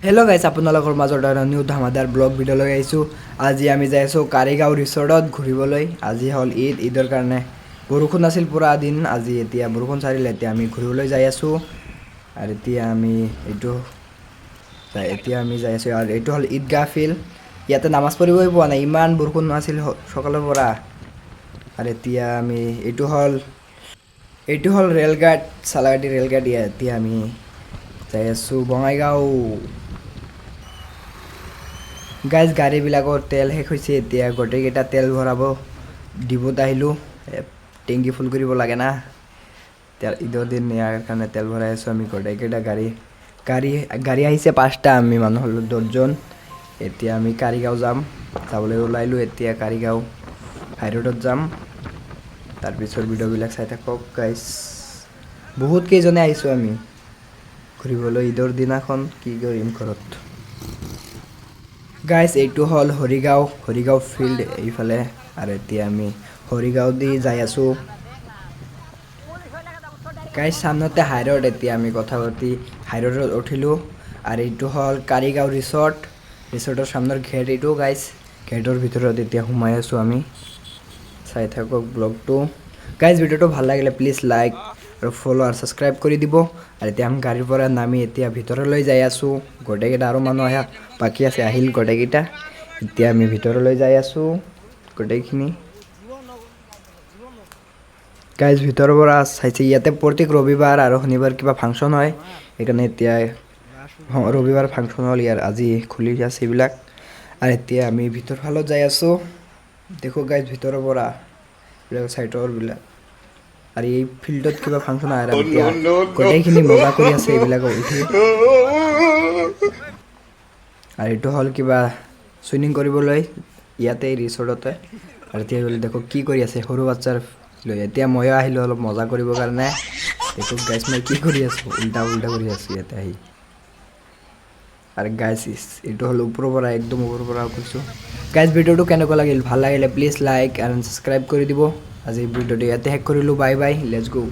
Hello' গাইছ আপোনালোকৰ মাজত এটা নিউ ধামাদাৰ ব্লগ ভিডিঅ' লৈ আহিছোঁ। আজি আমি যাই আছোঁ কাৰিগাঁও ৰিচৰ্টত ঘূৰিবলৈ। আজি হ'ল ঈদ, ঈদৰ কাৰণে বৰষুণ আছিল পুৰা দিন। আজি এতিয়া বৰষুণ চাৰিলে এতিয়া আমি ঘূৰিবলৈ যাই আছোঁ। আৰু এতিয়া আমি এইটো এতিয়া আমি যাই আছোঁ। আৰু এইটো হ'ল ঈদগাহ ফিল্ড ইয়াতে নামাজ পঢ়িবই পোৱা নাই, ইমান বৰষুণ আছিল সকালৰ পৰা। আৰু এতিয়া আমি, এইটো হ'ল এইটো হ'ল ৰেলগাড চালাগাটি ৰেলগাড়ী এতিয়া আমি যাই আছোঁ বঙাইগাঁও। গাইজ গাড়ীবিলাকৰ তেল শেষ হৈছে এতিয়া। গোটেইকেইটা তেল ভৰাব। ডিপুত আহিলোঁ। টেংকি ফুল কৰিব লাগে না। তেল, ঈদৰ দিন ইয়াৰ কাৰণে তেল ভৰাই আছোঁ আমি গোটেইকেইটা গাড়ী। গাড়ী গাড়ী আহিছে পাঁচটা আমি মানুহ হ'লোঁ, দহজন। এতিয়া আমি কাৰিগাঁও যাম। যাবলৈ ওলাইলোঁ এতিয়া কাৰিগাঁও হাইৰোডত যাম। তাৰপিছত ভিডিঅ'বিলাক চাই থাকক গাইজ বহুত কেইজনে আহিছোঁ আমি। ঘূৰিবলৈ ঈদৰ দিনাখন কি কৰিম ঘৰত। গাইজ এইটো হ'ল হৰিগাঁও হৰিগাঁও ফিল্ড এইফালে। আৰু এতিয়া আমি হৰিগাঁও দি যাই আছোঁ। গাইজ সামনতে হাইৰোড এতিয়া আমি কথা পাতি হাই হাইৰোডত উঠিলোঁ। আৰু এইটো হ'ল কাৰিগাঁও ৰিচৰ্ট ৰিচৰ্টৰ সামনৰ ঘেট এইটো গাইজ ঘেটৰ ভিতৰত এতিয়া সোমাই আছোঁ আমি। চাই থাকক ব্লগটো গাইজ ভিডিঅ'টো ভালো লাগিলে প্লিজ লাইক আৰু ফ'ল' আৰু ছাবস্ক্ৰাইব কৰি দিব। আৰু এতিয়া আমি গাড়ীৰ পৰা নামি এতিয়া ভিতৰলৈ যাই আছোঁ। গোটেইকেইটা আৰু মানুহ আহে, বাকী আছে আহিল গোটেইকেইটা এতিয়া আমি ভিতৰলৈ যাই আছোঁ গোটেইখিনি গাইজ ভিতৰৰ পৰা চাইছে, ইয়াতে প্ৰত্যেক ৰবিবাৰ আৰু শনিবাৰ কিবা ফাংচন হয়। সেইকাৰণে এতিয়া ৰবিবাৰ ফাংচন হ'ল, ইয়াৰ আজি খুলি আছে এইবিলাক। আৰু এতিয়া আমি ভিতৰ ফালত যাই আছোঁ। দেখো গাইজ ভিতৰৰ পৰা এইবিলাক চাইটৰবিলাক আৰু এই ফিল্ডত কিবা ফাংচন এতিয়া গোটেইখিনি মজা কৰি আছে এইবিলাকক উঠি। আৰু এইটো হ'ল কিবা চুইমিং কৰিবলৈ ইয়াতে ৰিচৰ্টতে আৰু এতিয়া বোলে দেখো কি কৰি আছে সৰু বাচ্ছাৰ লৈ। এতিয়া ময়ো আহিলোঁ অলপ মজা কৰিবৰ কাৰণে। দেখো গাইজ মই কি কৰি আছোঁ? উল্টা উল্টা কৰি আছোঁ ইয়াতে আহি। আৰু গাইজ এইটো হ'ল ওপৰৰ পৰা একদম ওপৰৰ পৰা কৈছোঁ। গাইজ ভিডিঅ'টো কেনেকুৱা লাগিল? ভালো লাগিলে প্লিজ লাইক এণ্ড ছাবস্ক্ৰাইব কৰি দিব। আজি ভিডিওটি এতে হ্যাক করিল বাই বাই লেটস গো